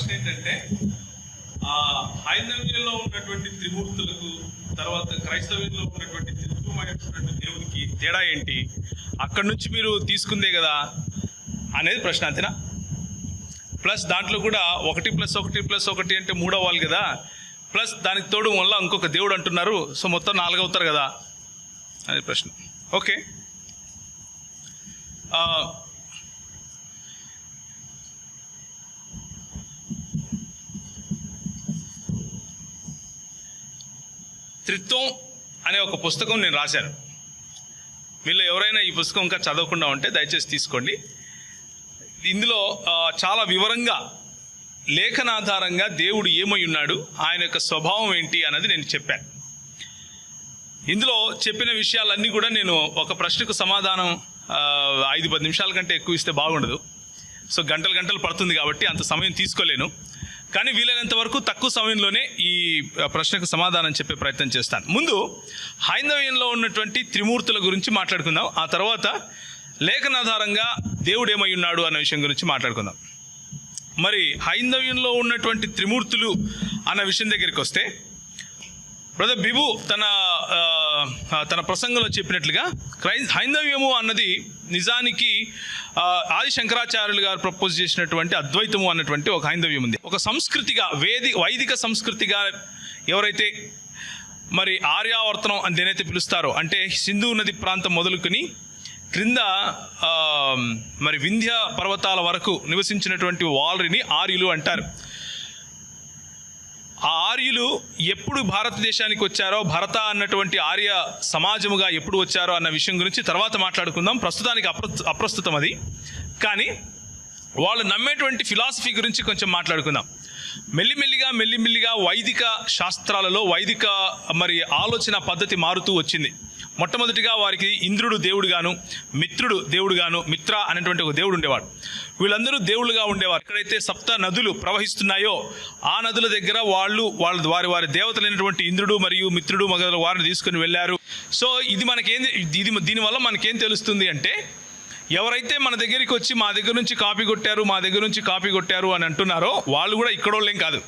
ప్రశ్న ఏంటంటే ఆ హైందవ్యంలో ఉన్నటువంటి త్రిమూర్తులకు తర్వాత క్రైస్తవ్యంలో ఉన్నటువంటి త్రిత్వమైనటువంటి దేవునికి తేడా ఏంటి? అక్కడి నుంచి మీరు తీసుకుందే కదా? అనేది ప్రశ్న అంతేనా? ప్లస్ దాంట్లో కూడా ఒకటి ప్లస్ ఒకటి ప్లస్ ఒకటి అంటే మూడు అవ్వాలి కదా? ప్లస్ దానికి తోడు వల్ల ఇంకొక దేవుడు అంటున్నారు. సో మొత్తం నాలుగు అవుతారు కదా? అనేది ప్రశ్న. ఓకే. త్రిత్వం అనే ఒక పుస్తకం నేను రాశాను. వీళ్ళు ఎవరైనా ఈ పుస్తకం ఇంకా చదవకుండా ఉంటే దయచేసి తీసుకోండి. ఇందులో చాలా వివరంగా లేఖనాధారంగా దేవుడు ఏమై ఉన్నాడు ఆయన యొక్క స్వభావం ఏంటి అన్నది నేను చెప్పాను. ఇందులో చెప్పిన విషయాలన్నీ కూడా నేను ఒక ప్రశ్నకు సమాధానం ఐదు పది నిమిషాల కంటే ఎక్కువ ఇస్తే బాగుండదు. సో గంటలు గంటలు పడుతుంది కాబట్టి అంత సమయం తీసుకోలేను. కానీ వీలైనంత వరకు తక్కువ సమయంలోనే ఈ ప్రశ్నకు సమాధానం చెప్పే ప్రయత్నం చేస్తాను. ముందు హైందవ్యంలో ఉన్నటువంటి త్రిమూర్తుల గురించి మాట్లాడుకుందాం. ఆ తర్వాత లేఖనాధారంగా దేవుడు ఏమై ఉన్నాడు అన్న విషయం గురించి మాట్లాడుకుందాం. మరి హైందవ్యంలో ఉన్నటువంటి త్రిమూర్తులు అన్న విషయం దగ్గరికి వస్తే బ్రదర్ బిబు తన తన ప్రసంగంలో చెప్పినట్లుగా క్రై హైందవ్యము అన్నది నిజానికి ఆది శంకరాచార్యులు గారు ప్రపోజ్ చేసినటువంటి అద్వైతము అన్నటువంటి ఒక హైందవ్యం ఉంది. ఒక సంస్కృతిగా వేది వైదిక సంస్కృతిగా ఎవరైతే మరి ఆర్యావర్తనం అని దేనైతే పిలుస్తారో అంటే సింధు నది ప్రాంతం మొదలుకొని క్రింద మరి వింధ్య పర్వతాల వరకు నివసించినటువంటి వాలరిని ఆర్యులు అంటారు. ఆ ఆర్యులు ఎప్పుడు భారతదేశానికి వచ్చారో భరత అన్నటువంటి ఆర్య సమాజముగా ఎప్పుడు వచ్చారో అన్న విషయం గురించి తర్వాత మాట్లాడుకుందాం. ప్రస్తుతానికి అప్ర అప్రస్తుతం అది. కానీ వాళ్ళు నమ్మేటువంటి ఫిలాసఫీ గురించి కొంచెం మాట్లాడుకుందాం. మెల్లిమెల్లిగా మెల్లిమెల్లిగా వైదిక శాస్త్రాలలో వైదిక మరి ఆలోచన పద్ధతి మారుతూ వచ్చింది. మొట్టమొదటిగా వారికి ఇంద్రుడు దేవుడుగాను మిత్రుడు దేవుడుగాను మిత్ర అనేటువంటి ఒక దేవుడు ఉండేవాడు. వీళ్ళందరూ దేవుళ్ళుగా ఉండేవారు. ఎక్కడైతే సప్త నదులు ప్రవహిస్తున్నాయో ఆ నదుల దగ్గర వాళ్ళు వాళ్ళ వారి వారి దేవతలైనటువంటి ఇంద్రుడు మరియు మిత్రుడు మొదలు వారిని తీసుకుని వెళ్ళారు. సో ఇది మనకేం ఇది దీనివల్ల మనకేం తెలుస్తుంది అంటే ఎవరైతే మన దగ్గరికి వచ్చి మా దగ్గర నుంచి కాపీ కొట్టారు మా దగ్గర నుంచి కాపీ కొట్టారు అని అంటున్నారో వాళ్ళు కూడా ఇక్కడోళ్ళేం కాదు.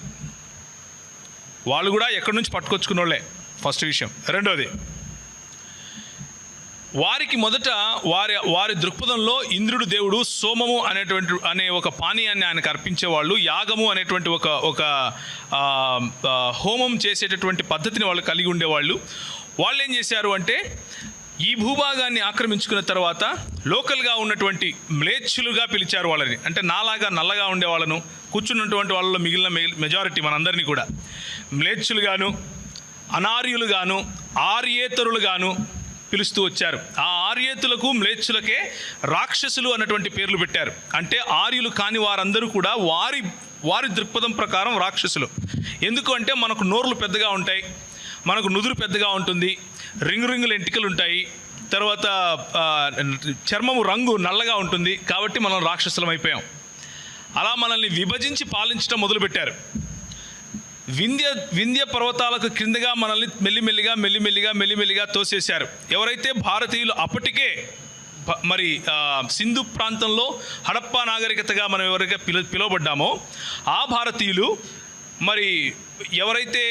వాళ్ళు కూడా ఎక్కడి నుంచి పట్టుకొచ్చుకున్న వాళ్ళే ఫస్ట్ విషయం. రెండోది వారికి మొదట వారి వారి దృక్పథంలో ఇంద్రుడు దేవుడు సోమము అనేటువంటి అనే ఒక పానీయాన్ని ఆయనకు అర్పించేవాళ్ళు. యాగము అనేటువంటి ఒక ఒక హోమం చేసేటటువంటి పద్ధతిని వాళ్ళు కలిగి ఉండేవాళ్ళు. వాళ్ళు ఏం చేశారు అంటే ఈ భూభాగాన్ని ఆక్రమించుకున్న తర్వాత లోకల్గా ఉన్నటువంటి మ్లేచ్చులుగా పిలిచారు వాళ్ళని. అంటే నాలాగా నల్లగా ఉండే వాళ్ళను కూర్చున్నటువంటి వాళ్ళలో మిగిలిన మెజారిటీ మనందరినీ కూడా. మ్లేచ్చులుగాను అనార్యులుగాను ఆర్యేతరులుగాను పిలుస్తూ వచ్చారు. ఆ ఆర్యేతులకు మ్లేచ్చులకే రాక్షసులు అన్నటువంటి పేర్లు పెట్టారు. అంటే ఆర్యులు కాని వారందరూ కూడా వారి వారి దృక్పథం ప్రకారం రాక్షసులు. ఎందుకు అంటే మనకు నోర్లు పెద్దగా ఉంటాయి మనకు నుదురు పెద్దగా ఉంటుంది రింగు రింగుల ఎంటికలు ఉంటాయి తర్వాత చర్మము రంగు నల్లగా ఉంటుంది కాబట్టి మనం రాక్షసులం అయిపోయాం. అలా మనల్ని విభజించి పాలించడం మొదలుపెట్టారు. వింధ్య వింధ్య పర్వతాలకు క్రిందగా మనల్ని మెల్లిమెల్లిగా మెల్లిమెల్లిగా మెల్లిమెల్లిగా తోసేశారు. ఎవరైతే భారతీయులు అప్పటికే మరి సింధు ప్రాంతంలో హడప్పా నాగరికతగా మనం ఎవరైతే పిల పిలువబడ్డామో ఆ భారతీయులు మరి ఎవరైతే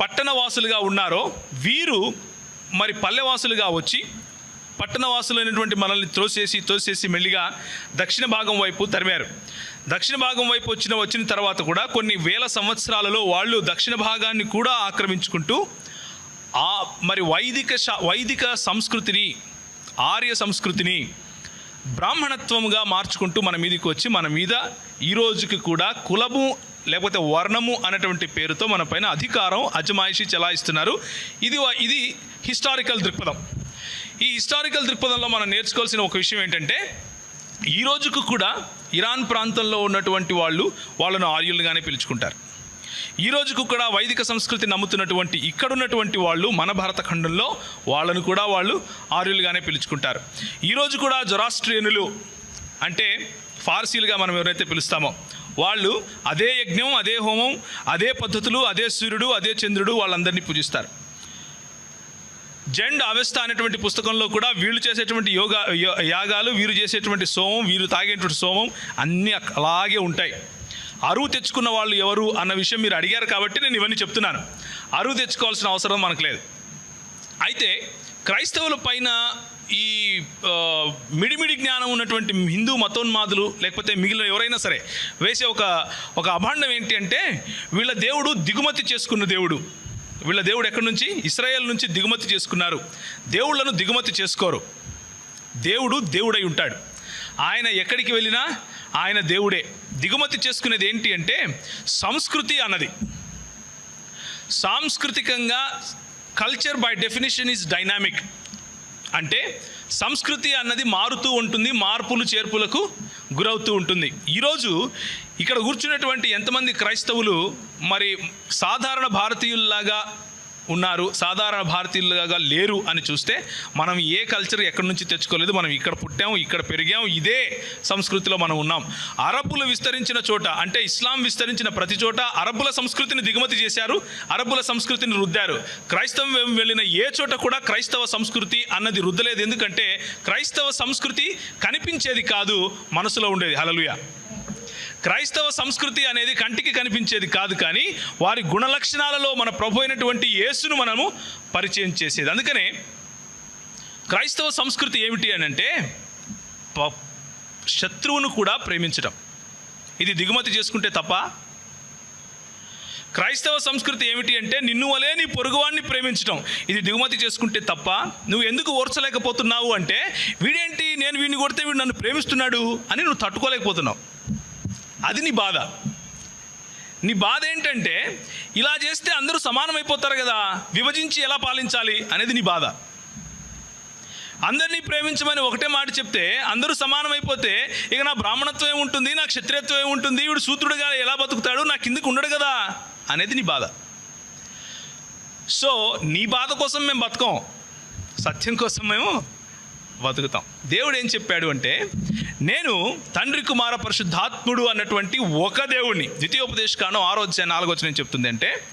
పట్టణవాసులుగా ఉన్నారో వీరు మరి పల్లెవాసులుగా వచ్చి పట్టణవాసులైనటువంటి మనల్ని త్రోసేసి తోసేసి మెల్లిగా దక్షిణ భాగం వైపు తరిమారు. దక్షిణ భాగం వైపు వచ్చిన వచ్చిన తర్వాత కూడా కొన్ని వేల సంవత్సరాలలో వాళ్ళు దక్షిణ భాగాన్ని కూడా ఆక్రమించుకుంటూ ఆ మరి వైదిక శా- వైదిక సంస్కృతిని ఆర్య సంస్కృతిని బ్రాహ్మణత్వముగా మార్చుకుంటూ మన మీదకి వచ్చి మన మీద ఈ రోజుకి కూడా కులము లేకపోతే వర్ణము అనేటువంటి పేరుతో మన పైన అధికారం అజమాయిషి చెలాయిస్తున్నారు. ఇది ఇది హిస్టారికల్ దృక్పథం. ఈ హిస్టారికల్ దృక్పథంలో మనం నేర్చుకోవాల్సిన ఒక విషయం ఏంటంటే ఈ రోజుకు కూడా ఇరాన్ ప్రాంతంలో ఉన్నటువంటి వాళ్ళు వాళ్ళను ఆర్యులుగానే పిలుచుకుంటారు. ఈ రోజుకు కూడా వైదిక సంస్కృతి నమ్ముతున్నటువంటి ఇక్కడున్నటువంటి వాళ్ళు మన భారత ఖండంలో వాళ్ళను కూడా వాళ్ళు ఆర్యులుగానే పిలుచుకుంటారు. ఈరోజు కూడా జొరాస్ట్రియనులు అంటే ఫార్సీలుగా మనం ఎవరైతే పిలుస్తామో వాళ్ళు అదే యజ్ఞం అదే హోమం అదే పద్ధతులు అదే సూర్యుడు అదే చంద్రుడు వాళ్ళందరినీ పూజిస్తారు. జెండ్ అవస్థ అనేటువంటి పుస్తకంలో కూడా వీళ్ళు చేసేటువంటి యోగా యాగాలు వీరు చేసేటువంటి సోమం వీరు తాగేటువంటి సోమం అన్నీ అలాగే ఉంటాయి. అరువు తెచ్చుకున్న వాళ్ళు ఎవరు అన్న విషయం మీరు అడిగారు కాబట్టి నేను ఇవన్నీ చెప్తున్నాను. అరువు తెచ్చుకోవాల్సిన అవసరం మనకు లేదు. అయితే క్రైస్తవుల పైన ఈ మిడిమిడి జ్ఞానం ఉన్నటువంటి హిందూ మతోన్మాదులు లేకపోతే మిగిలిన ఎవరైనా సరే వేసే ఒక ఒక అభాండం ఏంటి అంటే వీళ్ళ దేవుడు దిగుమతి చేసుకున్న దేవుడు. వీళ్ళ దేవుడు ఎక్కడి నుంచి? ఇస్రాయేల్ నుంచి దిగుమతి చేసుకున్నారు. దేవుళ్ళను దిగుమతి చేసుకోరు. దేవుడు దేవుడై ఉంటాడు. ఆయన ఎక్కడికి వెళ్ళినా ఆయన దేవుడే. దిగుమతి చేసుకునేది ఏంటి అంటే సంస్కృతి అన్నది. సాంస్కృతికంగా culture by definition is dynamic. అంటే సంస్కృతి అన్నది మారుతూ ఉంటుంది మార్పులు చేర్పులకు గురవుతూ ఉంటుంది. ఈరోజు ఇక్కడ కూర్చున్నటువంటి ఎంతమంది క్రైస్తవులు మరి సాధారణ భారతీయుల్లాగా ఉన్నారు సాధారణ భారతీయులుగా లేరు అని చూస్తే మనం ఏ కల్చర్ ఎక్కడి నుంచి తెచ్చుకోలేదు మనం ఇక్కడ పుట్టాము ఇక్కడ పెరిగాం ఇదే సంస్కృతిలో మనం ఉన్నాం. అరబ్బులు విస్తరించిన చోట అంటే ఇస్లాం విస్తరించిన ప్రతి చోట అరబ్బుల సంస్కృతిని దిగుమతి చేశారు అరబ్బుల సంస్కృతిని రుద్దారు. క్రైస్తవం వెళ్ళిన ఏ చోట కూడా క్రైస్తవ సంస్కృతి అన్నది రుద్దలేదు. ఎందుకంటే క్రైస్తవ సంస్కృతి కనిపించేది కాదు మనసులో ఉండేది. హలలుయ క్రైస్తవ సంస్కృతి అనేది కంటికి కనిపించేది కాదు కానీ వారి గుణలక్షణాలలో మన ప్రభు అయినటువంటి యేసును మనము పరిచయం చేసేది. అందుకనే క్రైస్తవ సంస్కృతి ఏమిటి అని అంటే ప- శత్రువును కూడా ప్రేమించడం ఇది దిగుమతి చేసుకుంటే తప్ప క్రైస్తవ సంస్కృతి ఏమిటి అంటే నిన్ను వలే నీ పొరుగువాడిని ప్రేమించడం ఇది దిగుమతి చేసుకుంటే తప్ప నువ్వు ఎందుకు ఓర్చలేకపోతున్నావు అంటే వీడేంటి నేను వీడిని కొడితే వీడు నన్ను ప్రేమిస్తున్నాడు అని నువ్వు తట్టుకోలేకపోతున్నావు. అది నీ బాధ. నీ బాధ ఏంటంటే ఇలా చేస్తే అందరూ సమానమైపోతారు కదా విభజించి ఎలా పాలించాలి అనేది నీ బాధ. అందరినీ ప్రేమించమని ఒకటే మాట చెప్తే అందరూ సమానమైపోతే ఇక నా బ్రాహ్మణత్వం ఏముంటుంది నా క్షత్రియత్వం ఏముంటుంది వీడు శూద్రుడుగా ఎలా బతుకుతాడు నా కిందకు ఉండడు కదా అనేది నీ బాధ. సో నీ బాధ కోసం మేము బతకం సత్యం కోసం మేము బతుకుతాం. దేవుడు ఏం చెప్పాడు అంటే నేను తండ్రి కుమార పరిశుద్ధాత్ముడు అన్నటువంటి ఒక దేవుణ్ణి. ద్వితీయోపదేశ కాండం ఆరో అధ్యాయం నాలుగో వచ్చిన చెప్తుంది అంటే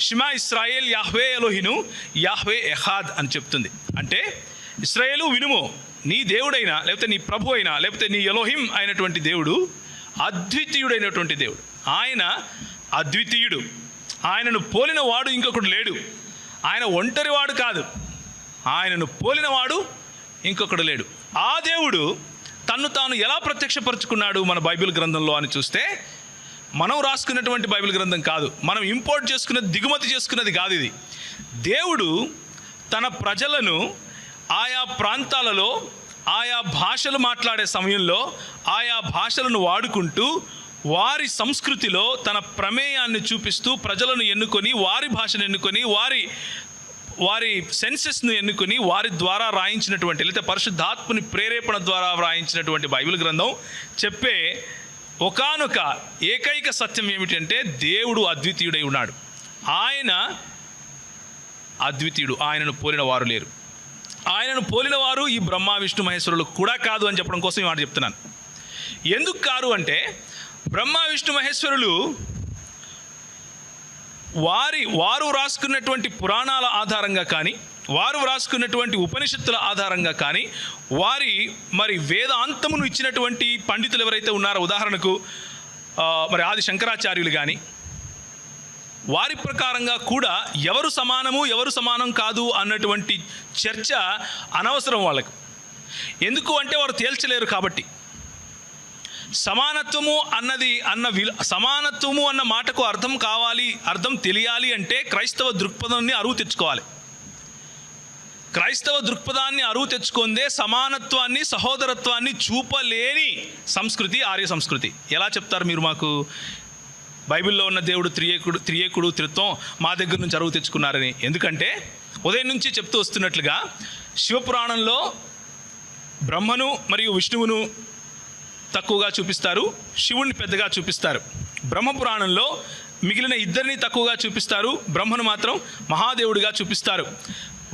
షిమా ఇస్రాయేల్ యాహ్వే ఎలోహిను యాహ్వే ఎహాద్ అని చెప్తుంది. అంటే ఇస్రాయేలు వినుము నీ దేవుడైనా లేకపోతే నీ ప్రభు అయినా లేకపోతే నీ ఎలోహిం అయినటువంటి దేవుడు అద్వితీయుడైనటువంటి దేవుడు. ఆయన అద్వితీయుడు. ఆయనను పోలిన వాడు ఇంకొకడు లేడు. ఆయన ఒంటరివాడు కాదు. ఆయనను పోలినవాడు ఇంకొకడు లేడు. ఆ దేవుడు తన్ను తాను ఎలా ప్రత్యక్షపరుచుకున్నాడు మన బైబిల్ గ్రంథంలో అని చూస్తే మనం రాసుకున్నటువంటి బైబిల్ గ్రంథం కాదు. మనం ఇంపోర్ట్ చేసుకున్నది దిగుమతి చేసుకున్నది కాదు ఇది. దేవుడు తన ప్రజలను ఆయా ప్రాంతాలలో ఆయా భాషలు మాట్లాడే సమయంలో ఆయా భాషలను వాడుకుంటూ వారి సంస్కృతిలో తన ప్రమేయాన్ని చూపిస్తూ ప్రజలను ఎన్నుకొని వారి భాషను ఎన్నుకొని వారి వారి సెన్సెస్ను ఎన్నుకొని వారి ద్వారా రాయించినటువంటి లేదా పరిశుద్ధాత్మని ప్రేరేపణ ద్వారా వ్రాయించినటువంటి బైబిల్ గ్రంథం చెప్పే ఒకానొక ఏకైక సత్యం ఏమిటంటే దేవుడు అద్వితీయుడై ఉన్నాడు. ఆయన అద్వితీయుడు ఆయనను పోలిన వారు లేరు. ఆయనను పోలిన వారు ఈ బ్రహ్మ విష్ణు మహేశ్వరులు కూడా కాదు అని చెప్పడం కోసం ఈ మాట చెప్తున్నాను. ఎందుకు కారు అంటే బ్రహ్మ విష్ణు మహేశ్వరులు వారి వారు రాసుకున్నటువంటి పురాణాల ఆధారంగా కానీ వారు వ్రాసుకున్నటువంటి ఉపనిషత్తుల ఆధారంగా కానీ వారి మరి వేదాంతమును ఇచ్చినటువంటి పండితులు ఎవరైతే ఉన్నారో ఉదాహరణకు మరి ఆది శంకరాచార్యులు కానీ వారి ప్రకారంగా కూడా ఎవరు సమానము ఎవరు సమానం కాదు అన్నటువంటి చర్చ అనవసరం వాళ్ళకు. ఎందుకు అంటే వారు తేల్చలేరు కాబట్టి. సమానత్వము అన్నది అన్న విలు సమానత్వము అన్న మాటకు అర్థం కావాలి అర్థం తెలియాలి అంటే క్రైస్తవ దృక్పథాన్ని అరువు తెచ్చుకోవాలి. క్రైస్తవ దృక్పథాన్ని అరువు తెచ్చుకుందే సమానత్వాన్ని సహోదరత్వాన్ని చూపలేని సంస్కృతి ఆర్య సంస్కృతి. ఎలా చెప్తారు మీరు మాకు? బైబిల్లో ఉన్న దేవుడు త్రియేకుడు త్రియేకుడు త్రిత్వం మా దగ్గర నుంచి అరువు తెచ్చుకున్నారని. ఎందుకంటే ఉదయం నుంచి చెప్తూ వస్తున్నట్లుగా శివపురాణంలో బ్రహ్మను మరియు విష్ణువును తక్కువగా చూపిస్తారు శివుణ్ణి పెద్దగా చూపిస్తారు. బ్రహ్మపురాణంలో మిగిలిన ఇద్దరిని తక్కువగా చూపిస్తారు బ్రహ్మను మాత్రం మహాదేవుడిగా చూపిస్తారు.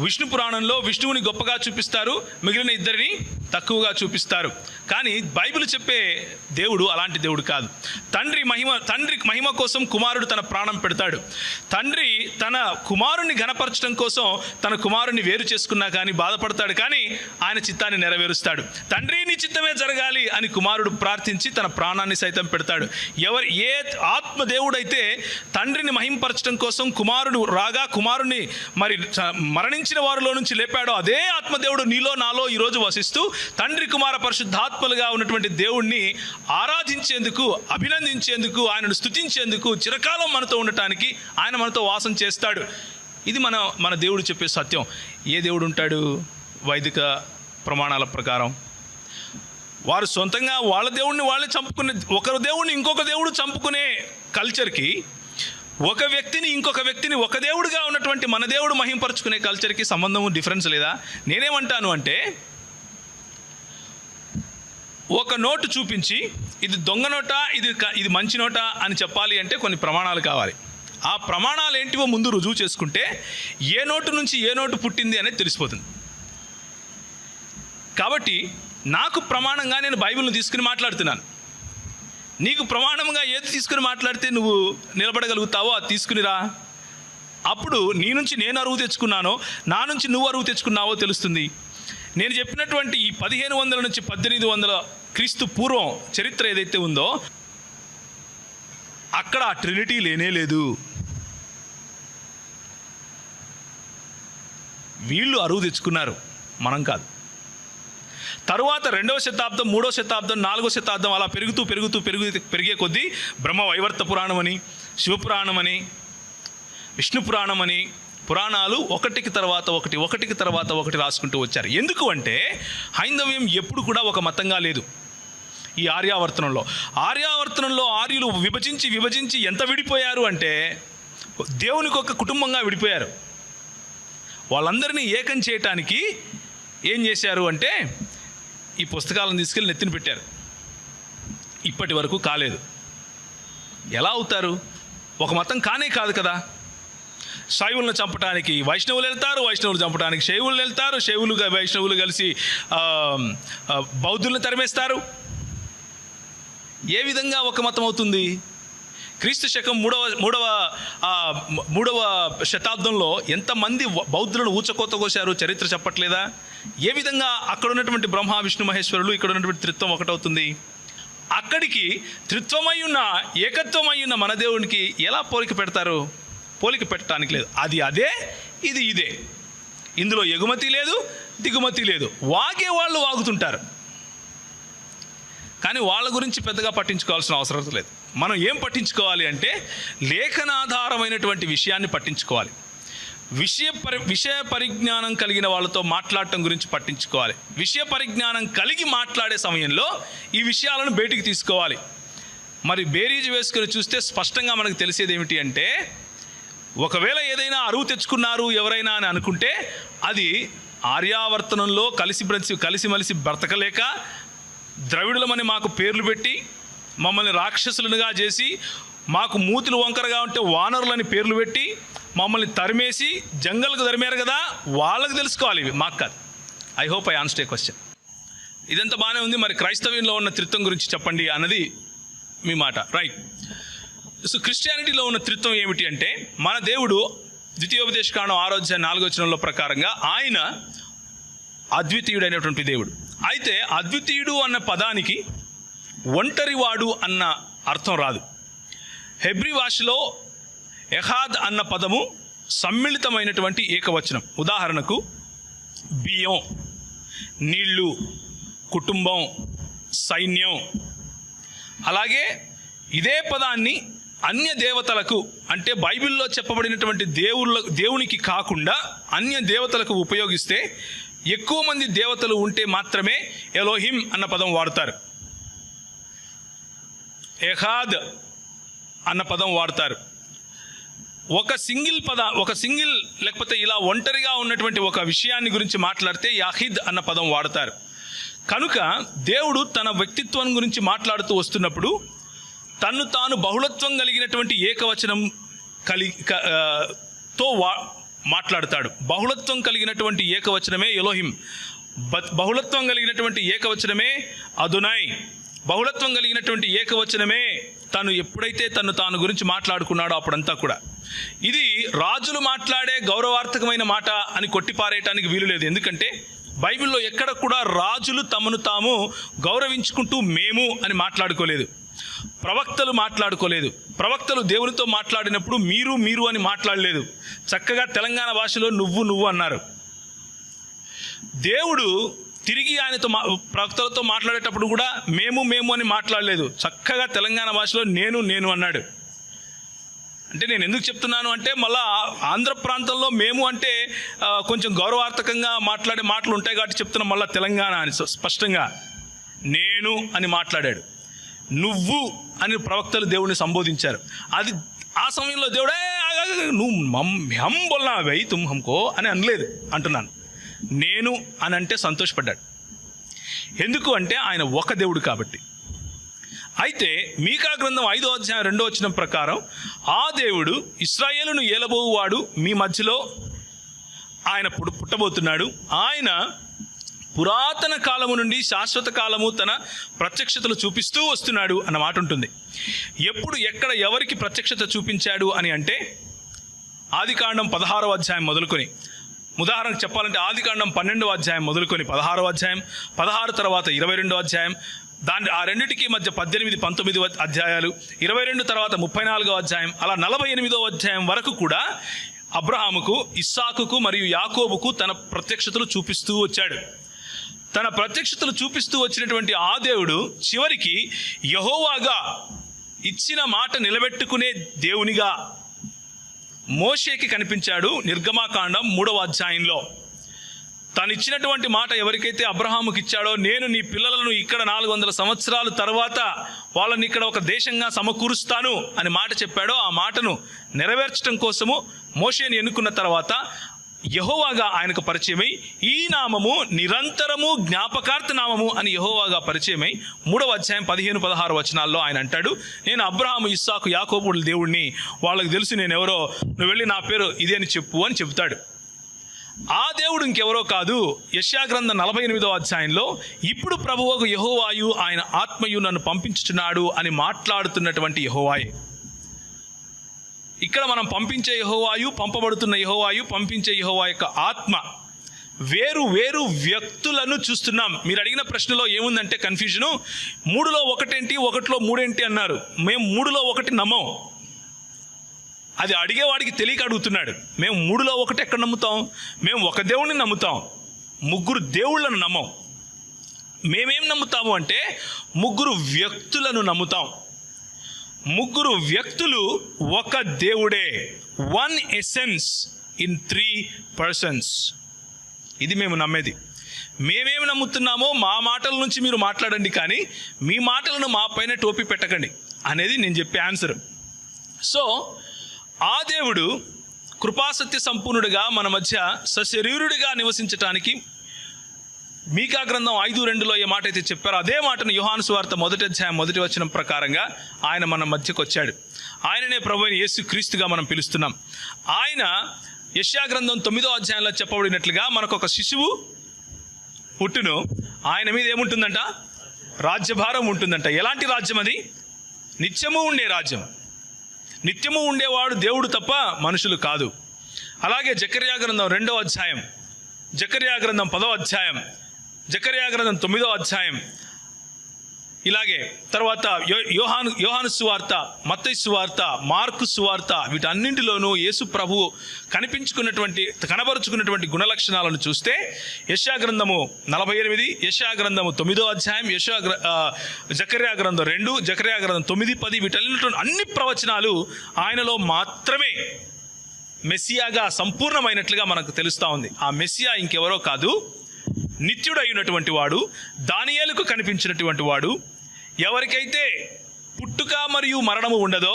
విష్ణు పురాణంలో విష్ణువుని గొప్పగా చూపిస్తారు మిగిలిన ఇద్దరిని తక్కువగా చూపిస్తారు. కానీ బైబిల్ చెప్పే దేవుడు అలాంటి దేవుడు కాదు. తండ్రి మహిమ తండ్రి మహిమ కోసం కుమారుడు తన ప్రాణం పెడతాడు. తండ్రి తన కుమారుణ్ణి ఘనపరచడం కోసం తన కుమారుణ్ణి వేరు చేసుకున్నా కానీ బాధపడతాడు. కానీ ఆయన చిత్తాన్ని నెరవేరుస్తాడు. తండ్రి నీ చిత్తమే జరగాలి అని కుమారుడు ప్రార్థించి తన ప్రాణాన్ని సైతం పెడతాడు. ఎవరు ఏ ఆత్మ దేవుడైతే తండ్రిని మహింపరచడం కోసం కుమారుడు రాగా కుమారుణ్ణి మరి చ- మరణించిన వారిలో నుంచి లేపాడో అదే ఆత్మదేవుడు నీలో నాలో ఈరోజు వసిస్తూ తండ్రి కుమార పరిశుద్ధాత్మలుగా ఉన్నటువంటి దేవుణ్ణి ఆరాధించేందుకు అభినందించేందుకు ఆయనను స్తుతించేందుకు చిరకాలం మనతో ఉండటానికి ఆయన మనతో వాసం చేస్తాడు. ఇది మన మన దేవుడు చెప్పే సత్యం. ఏ దేవుడు ఉంటాడు? వైదిక ప్రమాణాల ప్రకారం. వారు సొంతంగా వాళ్ళ దేవుడిని వాళ్ళే చంపుకునే ఒకరు దేవుడిని ఇంకొక దేవుడు చంపుకునే కల్చర్కి ఒక వ్యక్తిని ఇంకొక వ్యక్తిని ఒక దేవుడుగా ఉన్నటువంటి మన దేవుడు మహింపరచుకునే కల్చర్కి సంబంధం డిఫరెన్స్ లేదా? నేనేమంటాను అంటే ఒక నోటు చూపించి ఇది దొంగ నోట ఇది ఇది మంచి నోట అని చెప్పాలి అంటే కొన్ని ప్రమాణాలు కావాలి. ఆ ప్రమాణాలు ఏంటివో ముందు రుజువు చేసుకుంటే ఏ నోటు నుంచి ఏ నోటు పుట్టింది అనేది తెలిసిపోతుంది. కాబట్టి నాకు ప్రమాణంగా నేను బైబిల్ను తీసుకుని మాట్లాడుతున్నాను. నీకు ప్రమాణంగా ఏది తీసుకుని మాట్లాడితే నువ్వు నిలబడగలుగుతావో అది తీసుకునిరా. అప్పుడు నీ నుంచి నేను అరువు తెచ్చుకున్నానో నా నుంచి నువ్వు అరువు తెచ్చుకున్నావో తెలుస్తుంది. నేను చెప్పినటువంటి ఈ పదిహేను వందల నుంచి పద్దెనిమిది వందల క్రీస్తు పూర్వం చరిత్ర ఏదైతే ఉందో అక్కడ ఆ ట్రినిటీ లేనే లేదు. వీళ్ళు అరువు తెచ్చుకున్నారు. మనం కాదు. తరువాత రెండవ శతాబ్దం మూడో శతాబ్దం నాలుగో శతాబ్దం అలా పెరుగుతూ పెరుగుతూ పెరుగు పెరిగే కొద్దీ బ్రహ్మ వైవర్త పురాణం అని శివపురాణం అని విష్ణు పురాణం అని పురాణాలు ఒకటికి తర్వాత ఒకటి ఒకటికి తర్వాత ఒకటి రాసుకుంటూ వచ్చారు. ఎందుకు అంటే హైందవ్యం ఎప్పుడు కూడా ఒక మతంగా లేదు. ఈ ఆర్యావర్తనంలో. ఆర్యావర్తనంలో ఆర్యులు విభజించి విభజించి ఎంత విడిపోయారు అంటే దేవునికి ఒక కుటుంబంగా విడిపోయారు. వాళ్ళందరినీ ఏకం చేయటానికి ఏం చేశారు అంటే ఈ పుస్తకాలను తీసుకెళ్ళి నెత్తిన పెట్టారు. ఇప్పటి వరకు కాలేదు. ఎలా అవుతారు? ఒక మతం కానే కాదు కదా. శైవులను చంపడానికి వైష్ణవులు వెళ్తారు వైష్ణవులు చంపడానికి శైవులు వెళ్తారు శైవులు వైష్ణవులు కలిసి బౌద్ధులను తరిమేస్తారు. ఏ విధంగా ఒక మతం అవుతుంది? క్రీస్తు శకం మూడవ మూడవ మూడవ శతాబ్దంలో ఎంతమంది బౌద్ధులను ఊచకోత కోశారు? చరిత్ర చెప్పట్లేదా? ఏ విధంగా అక్కడ ఉన్నటువంటి బ్రహ్మ విష్ణు మహేశ్వరులు ఇక్కడ ఉన్నటువంటి త్రిత్వం ఒకటవుతుంది? అక్కడికి త్రిత్వమై ఉన్న ఏకత్వమై ఉన్న మన దేవునికి ఎలా పోలిక పెడతారు? పోలిక పెట్టడానికి లేదు. అది అదే ఇది ఇదే. ఇందులో ఎగుమతి లేదు దిగుమతి లేదు. వాగే వాళ్ళు వాగుతుంటారు. కానీ వాళ్ళ గురించి పెద్దగా పట్టించుకోవాల్సిన అవసరం లేదు. మనం ఏం పట్టించుకోవాలి అంటే లేఖనాధారమైనటువంటి విషయాన్ని పట్టించుకోవాలి. విషయ పరి విషయ పరిజ్ఞానం కలిగిన వాళ్ళతో మాట్లాడటం గురించి పట్టించుకోవాలి. విషయ పరిజ్ఞానం కలిగి మాట్లాడే సమయంలో ఈ విషయాలను బయటికి తీసుకోవాలి. మరి బేరీజు వేసుకొని చూస్తే స్పష్టంగా మనకు తెలిసేది ఏమిటి అంటే ఒకవేళ ఏదైనా అరువు తెచ్చుకున్నారు ఎవరైనా అని అనుకుంటే అది ఆర్యావర్తనంలో కలిసి బ్రతి కలిసిమలిసి బ్రతకలేక ద్రవిడులమని మాకు పేర్లు పెట్టి మమ్మల్ని రాక్షసులనుగా చేసి మాకు మూతులు వంకరగా ఉంటే వానరులని పేర్లు పెట్టి మమ్మల్ని తరిమేసి జంగల్కు తరిమారు కదా వాళ్ళకి తెలుసుకోవాలి ఇవి. మాకు కాదు. I hope I answered question ఇదంతా బాగానే ఉంది. మరి క్రైస్తవ్యంలో ఉన్న త్రిత్వం గురించి చెప్పండి అన్నది మీ మాట. రైట్ సో క్రిస్టియానిటీలో ఉన్న త్రిత్వం ఏమిటి అంటే మన దేవుడు ద్వితీయోపదేశకాండం ఆరోధ్య నాలుగోచనంలో ప్రకారంగా ఆయన అద్వితీయుడైనటువంటి దేవుడు. అయితే అద్వితీయుడు అన్న పదానికి ఒంటరివాడు అన్న అర్థం రాదు. హెబ్రి భాషలో ఎహాద్ అన్న పదము సమ్మిళితమైనటువంటి ఏకవచనం. ఉదాహరణకు బియ్యం నీళ్ళు కుటుంబం సైన్యం. అలాగే ఇదే పదాన్ని అన్య దేవతలకు అంటే బైబిల్లో చెప్పబడినటువంటి దేవుళ్ళ దేవునికి కాకుండా అన్య దేవతలకు ఉపయోగిస్తే ఎక్కువ మంది దేవతలు ఉంటే మాత్రమే ఎలోహిం అన్న పదం వాడతారు. ఎహాద్ అన్న పదం వాడతారు. ఒక సింగిల్ పద ఒక సింగిల్ లేకపోతే ఇలా ఒంటరిగా ఉన్నటువంటి ఒక విషయాన్ని గురించి మాట్లాడితే యాహిద్ అన్న పదం వాడతారు. కనుక దేవుడు తన వ్యక్తిత్వం గురించి మాట్లాడుతూ వస్తున్నప్పుడు తన్ను తాను బహుళత్వం కలిగినటువంటి ఏకవచనం కలి తో వా మాట్లాడతాడు. బహుళత్వం కలిగినటువంటి ఏకవచనమే ఎలోహిం. బ- బహుళత్వం కలిగినటువంటి ఏకవచనమే అదునాయ్ బహుళత్వం కలిగినటువంటి ఏకవచనమే తను ఎప్పుడైతే తను తాను గురించి మాట్లాడుకున్నాడో అప్పుడంతా కూడా. ఇది రాజులు మాట్లాడే గౌరవార్థకమైన మాట అని కొట్టిపారేయటానికి వీలు లేదు. ఎందుకంటే బైబిల్లో ఎక్కడ కూడా రాజులు తమను తాము గౌరవించుకుంటూ మేము అని మాట్లాడుకోలేదు. ప్రవక్తలు మాట్లాడుకోలేదు. ప్రవక్తలు దేవునితో మాట్లాడినప్పుడు మీరు మీరు అని మాట్లాడలేదు. చక్కగా తెలంగాణ భాషలో నువ్వు నువ్వు అన్నారు. దేవుడు తిరిగి ఆయనతో మా ప్రవక్తలతో మాట్లాడేటప్పుడు కూడా మేము మేము అని మాట్లాడలేదు. చక్కగా తెలంగాణ భాషలో నేను నేను అన్నాడు. అంటే నేను ఎందుకు చెప్తున్నాను అంటే మళ్ళా ఆంధ్ర ప్రాంతంలో మేము అంటే కొంచెం గౌరవార్థకంగా మాట్లాడే మాటలు ఉంటాయి కాబట్టి చెప్తున్నాం మళ్ళీ తెలంగాణ అని స్పష్టంగా. నేను అని మాట్లాడాడు. నువ్వు అని ప్రవక్తలు దేవుణ్ణి సంబోధించారు. అది ఆ సమయంలో దేవుడే నువ్వు మమ్ హం బొల్లా వై తుమ్ అని అనలేదు అంటున్నాను. నేను అని అంటే సంతోషపడ్డాడు. ఎందుకు అంటే ఆయన ఒక దేవుడు కాబట్టి. అయితే మీకా గ్రంథం ఐదో అధ్యాయం రెండో వచ్చిన ప్రకారం ఆ దేవుడు ఇస్రాయేలును ఏలబోవాడు మీ మధ్యలో ఆయన పుట్టబోతున్నాడు. ఆయన పురాతన కాలము నుండి శాశ్వత కాలము తన ప్రత్యక్షతలు చూపిస్తూ వస్తున్నాడు అన్న మాట ఉంటుంది. ఎప్పుడు ఎక్కడ ఎవరికి ప్రత్యక్షత చూపించాడు అని అంటే ఆదికాండం పదహారవ అధ్యాయం మొదలుకొని ఉదాహరణకు చెప్పాలంటే ఆదికాండం పన్నెండవ అధ్యాయం మొదలుకొని పదహారవ అధ్యాయం పదహారు తర్వాత ఇరవై రెండవ అధ్యాయం దాని ఆ రెండింటికి మధ్య పద్దెనిమిది పంతొమ్మిది అధ్యాయాలు ఇరవై రెండు తర్వాత ముప్పై నాలుగవ అధ్యాయం అలా నలభై ఎనిమిదవ అధ్యాయం వరకు కూడా అబ్రహాముకు ఇస్సాకుకు మరియు యాకోబుకు తన ప్రత్యక్షతలు చూపిస్తూ వచ్చాడు. తన ప్రత్యక్షతలు చూపిస్తూ వచ్చినటువంటి ఆ దేవుడు చివరికి యహోవాగా ఇచ్చిన మాట నిలబెట్టుకునే దేవునిగా మోషేకి కనిపించాడు నిర్గమాకాండం మూడవ అధ్యాయంలో. తను ఇచ్చినటువంటి మాట ఎవరికైతే అబ్రహాముకి ఇచ్చాడో నేను నీ పిల్లలను ఇక్కడ నాలుగు వందల సంవత్సరాల తర్వాత వాళ్ళని ఇక్కడ ఒక దేశంగా సమకూరుస్తాను అని మాట చెప్పాడో ఆ మాటను నెరవేర్చడం కోసము మోషేని ఎన్నుకున్న తర్వాత యహోవాగా ఆయనకు పరిచయమై ఈ నామము నిరంతరము జ్ఞాపకార్థ నామము అని యహోవాగా పరిచయమై మూడవ అధ్యాయం పదిహేను పదహారు వచనాల్లో ఆయన అంటాడు నేను అబ్రహాము ఇస్సాకు యాకోబుడు దేవుణ్ణి వాళ్ళకి తెలుసు నేను ఎవరో నువ్వు వెళ్ళి నా పేరు ఇదే అని చెప్పు అని చెప్తాడు ఆ దేవుడు ఇంకెవరో కాదు యశాగ్రంథ నలభై ఎనిమిదో అధ్యాయంలో ఇప్పుడు ప్రభువుకు యహోవాయు ఆయన ఆత్మయు నన్ను పంపించుచున్నాడు అని మాట్లాడుతున్నటువంటి యహోవాయే. ఇక్కడ మనం పంపించే యహోవాయు పంపబడుతున్న యహోవాయు పంపించే యహోవా యొక్క ఆత్మ వేరు వేరు వ్యక్తులను చూస్తున్నాం. మీరు అడిగిన ప్రశ్నలో ఏముందంటే కన్ఫ్యూజను మూడులో ఒకటేంటి ఒకటిలో మూడేంటి అన్నారు. మేము మూడులో ఒకటి నమ్మం. అది అడిగేవాడికి తెలియక అడుగుతున్నాడు. మేము మూడులో ఒకటి ఎక్కడ నమ్ముతాం? మేము ఒక దేవుణ్ణి నమ్ముతాం. ముగ్గురు దేవుళ్ళను నమ్మం. మేమేం నమ్ముతాము అంటే ముగ్గురు వ్యక్తులను నమ్ముతాం. ముగ్గురు వ్యక్తులు ఒక దేవుడే. One essence in three persons ఇది మేము నమ్మేది. మేమేమి నమ్ముతున్నామో మా మాటల నుంచి మీరు మాట్లాడండి కానీ మీ మాటలను మా పైన టోపీ పెట్టకండి అనేది నేను చెప్పే ఆన్సర్ సో ఆ దేవుడు కృపాసత్య సంపూర్ణుడిగా మన మధ్య సశరీరుడిగా నివసించటానికి మీకా గ్రంథం ఐదు రెండులో ఏ మాట అయితే చెప్పారో అదే మాటను యుహాను సువార్త మొదటి అధ్యాయం మొదటి వచనం ప్రకారంగా ఆయన మన మధ్యకు వచ్చాడు. ఆయననే ప్రభు అయిన యేసు క్రీస్తుగా మనం పిలుస్తున్నాం. ఆయన యశ్యా గ్రంథం తొమ్మిదో అధ్యాయంలో చెప్పబడినట్లుగా మనకు ఒక శిశువు పుట్టును. ఆయన మీద ఏముంటుందంట? రాజ్యభారం ఉంటుందంట. ఎలాంటి రాజ్యం అది? నిత్యము ఉండే రాజ్యం. నిత్యము ఉండేవాడు దేవుడు తప్ప మనుషులు కాదు. అలాగే జకర్యా గ్రంథం రెండవ అధ్యాయం జకర్యా గ్రంథం పదో అధ్యాయం జకర్యా గ్రంథం తొమ్మిదో అధ్యాయం. ఇలాగే తర్వాత యో- యోహాను యోహాను సువార్త మత్తయ్య సువార్త మార్కు సువార్త వీటన్నింటిలోనూ యేసు ప్రభు కనిపించుకున్నటువంటి కనబరుచుకున్నటువంటి గుణలక్షణాలను చూస్తే యశా గ్రంథము నలభై ఎనిమిది యశా గ్రంథము తొమ్మిదో అధ్యాయం యశా గ్ర జకర్యా గ్రంథం రెండు జకర్యా గ్రంథం తొమ్మిది పది వీటన్నిటి అన్ని ప్రవచనాలు ఆయనలో మాత్రమే మెస్సియాగా సంపూర్ణమైనట్లుగా మనకు తెలుస్తూ ఉంది. ఆ మెస్సియా ఇంకెవరో కాదు నిత్యుడైనటువంటి వాడు దానియాలకు కనిపించినటువంటి వాడు ఎవరికైతే పుట్టుక మరియు మరణము ఉండదో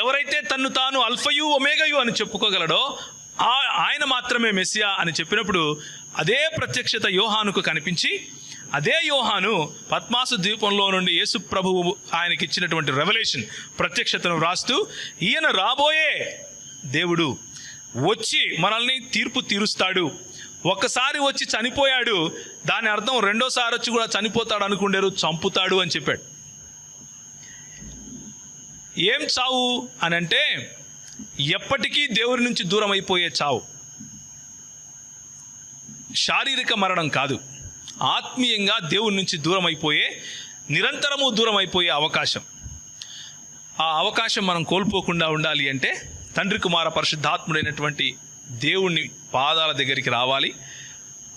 ఎవరైతే తన్ను తాను అల్ఫయు ఒమేగయు అని చెప్పుకోగలడో ఆ ఆయన మాత్రమే మెస్సియా అని చెప్పినప్పుడు అదే ప్రత్యక్షత యోహానుకు కనిపించి అదే యోహాను పద్మాసు ద్వీపంలో నుండి యేసు ప్రభువు ఆయనకి ఇచ్చినటువంటి రెవల్యూషన్ ప్రత్యక్షతను వ్రాస్తూ ఈయన రాబోయే దేవుడు వచ్చి మనల్ని తీర్పు తీరుస్తాడు. ఒక్కసారి వచ్చి చనిపోయాడు దాని అర్థం రెండోసారి వచ్చి కూడా చనిపోతాడు అనుకుండేరు చంపుతాడు అని చెప్పాడు. ఏం చావు అని అంటే ఎప్పటికీ దేవుడి నుంచి దూరం అయిపోయే చావు. శారీరక మరణం కాదు ఆత్మీయంగా దేవుడి నుంచి దూరం అయిపోయే నిరంతరము దూరం అయిపోయే అవకాశం. ఆ అవకాశం మనం కోల్పోకుండా ఉండాలి అంటే తండ్రి కుమార పరిశుద్ధాత్ముడైనటువంటి దేవుణ్ణి పాదాల దగ్గరికి రావాలి.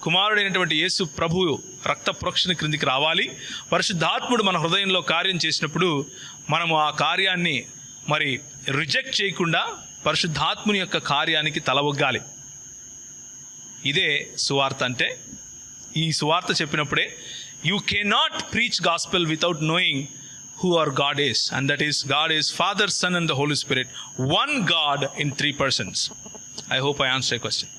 కుమారుడైనటువంటి యేసు ప్రభు రక్త ప్రోక్షణ క్రిందికి రావాలి. పరిశుద్ధాత్ముడు మన హృదయంలో కార్యం చేసినప్పుడు మనము ఆ కార్యాన్ని మరి రిజెక్ట్ చేయకుండా పరిశుద్ధాత్ముని యొక్క కార్యానికి తలవొగ్గాలి ఇదే సువార్త అంటే ఈ సువార్త చెప్పినప్పుడే you cannot preach gospel without knowing who are God is and that is God is Father Son and the Holy Spirit one God in three persons I hope I answer question